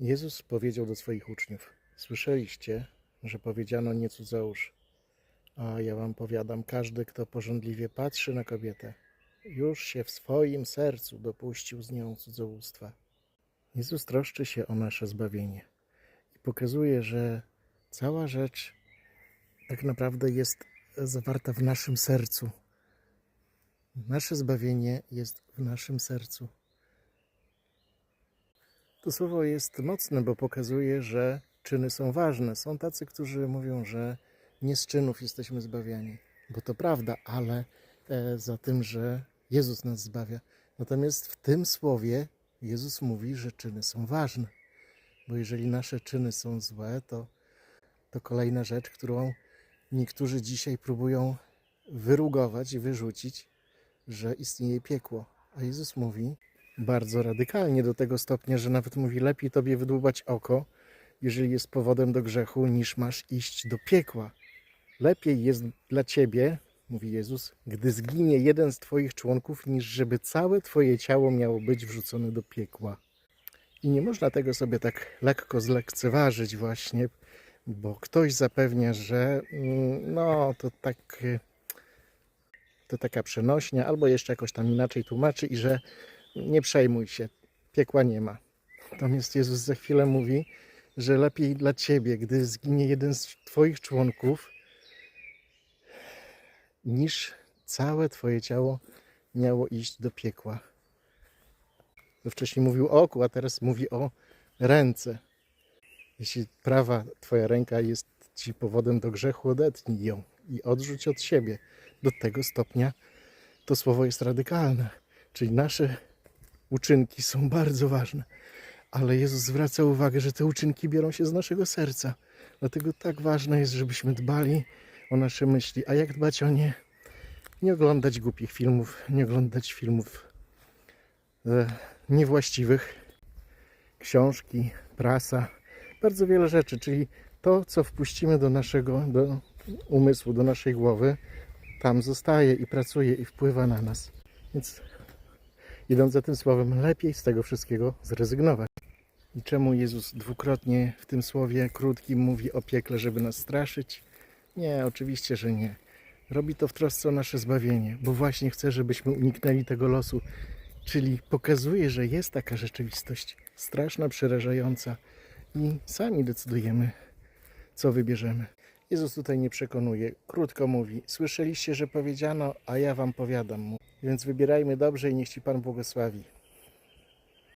Jezus powiedział do swoich uczniów: Słyszeliście, że powiedziano nie cudzołóż. A ja wam powiadam, każdy, kto porządliwie patrzy na kobietę, już się w swoim sercu dopuścił z nią cudzołóstwa. Jezus troszczy się o nasze zbawienie i pokazuje, że cała rzecz tak naprawdę jest zawarta w naszym sercu. Nasze zbawienie jest w naszym sercu. To słowo jest mocne, bo pokazuje, że czyny są ważne. Są tacy, którzy mówią, że nie z czynów jesteśmy zbawiani, bo to prawda, ale e, za tym, że Jezus nas zbawia. Natomiast w tym słowie Jezus mówi, że czyny są ważne, bo jeżeli nasze czyny są złe, to, to kolejna rzecz, którą niektórzy dzisiaj próbują wyrugować i wyrzucić, że istnieje piekło. A Jezus mówi bardzo radykalnie do tego stopnia, że nawet mówi: lepiej tobie wydłubać oko, jeżeli jest powodem do grzechu, niż masz iść do piekła. Lepiej jest dla ciebie, mówi Jezus, gdy zginie jeden z twoich członków, niż żeby całe twoje ciało miało być wrzucone do piekła. I nie można tego sobie tak lekko zlekceważyć, właśnie, bo ktoś zapewnia, że mm, no to tak. To taka przenośnia, albo jeszcze jakoś tam inaczej tłumaczy, i że nie przejmuj się, piekła nie ma. Natomiast Jezus za chwilę mówi, że lepiej dla ciebie, gdy zginie jeden z twoich członków, niż całe twoje ciało miało iść do piekła. Wcześniej mówił o oku, a teraz mówi o ręce. Jeśli prawa twoja ręka jest ci powodem do grzechu, odetnij ją i odrzuć od siebie. Do tego stopnia to słowo jest radykalne. Czyli nasze uczynki są bardzo ważne. Ale Jezus zwraca uwagę, że te uczynki biorą się z naszego serca. Dlatego tak ważne jest, żebyśmy dbali o nasze myśli. A jak dbać o nie? Nie oglądać głupich filmów, nie oglądać filmów e, niewłaściwych, książki, prasa, bardzo wiele rzeczy. Czyli to, co wpuścimy do naszego do umysłu, do naszej głowy, tam zostaje i pracuje i wpływa na nas. Więc idąc za tym słowem, lepiej z tego wszystkiego zrezygnować. I czemu Jezus dwukrotnie w tym słowie krótkim mówi o piekle, żeby nas straszyć? Nie, oczywiście, że nie. Robi to w trosce o nasze zbawienie, bo właśnie chce, żebyśmy uniknęli tego losu. Czyli pokazuje, że jest taka rzeczywistość straszna, przerażająca i sami decydujemy, co wybierzemy. Jezus tutaj nie przekonuje, krótko mówi: Słyszeliście, że powiedziano, a ja wam powiadam. Więc wybierajmy dobrze i niech ci Pan błogosławi.